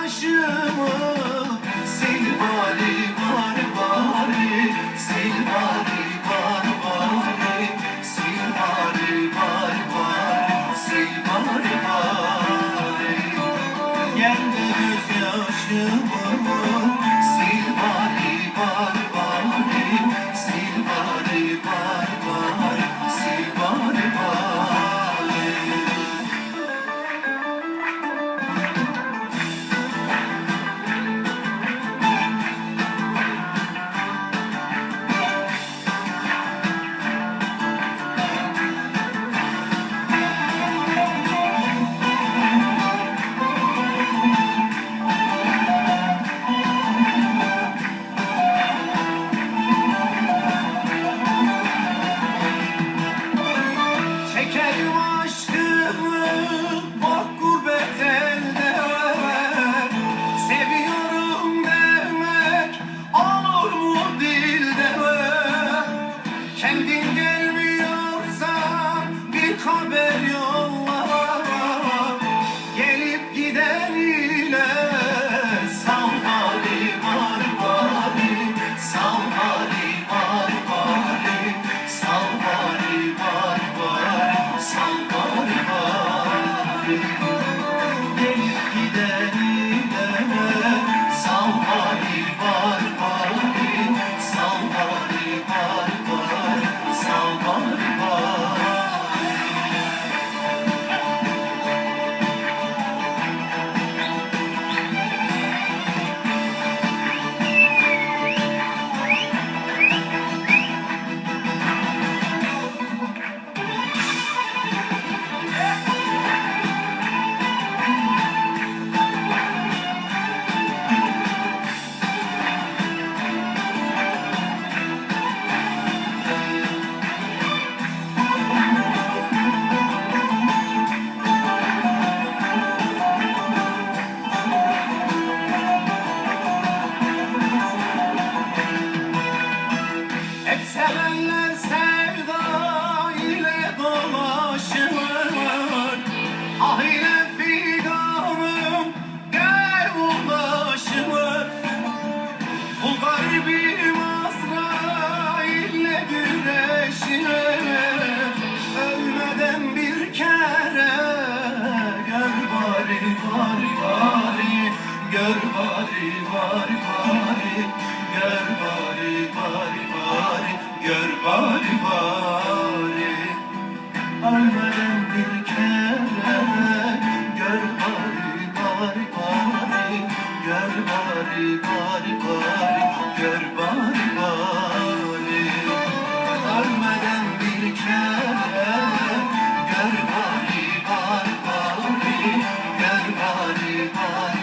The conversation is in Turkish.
gözyaşımı sil bari bari bari. Sil bari bari bari. Sil bari bari bari. Sil bari bari. Gel bari Gelip sevenler sevda ile dolaşır. Ah ile figanım gel ulaşır. Bu garibim Azrail'le güreşir. Ölmeden bir kere gör bari bari bari. Gör bari bari bari bari Almeden bir kere gör bari bari bari Gör bari bari bari gör bari bari Almeden bir kere gör bari bari bari Gör bari bari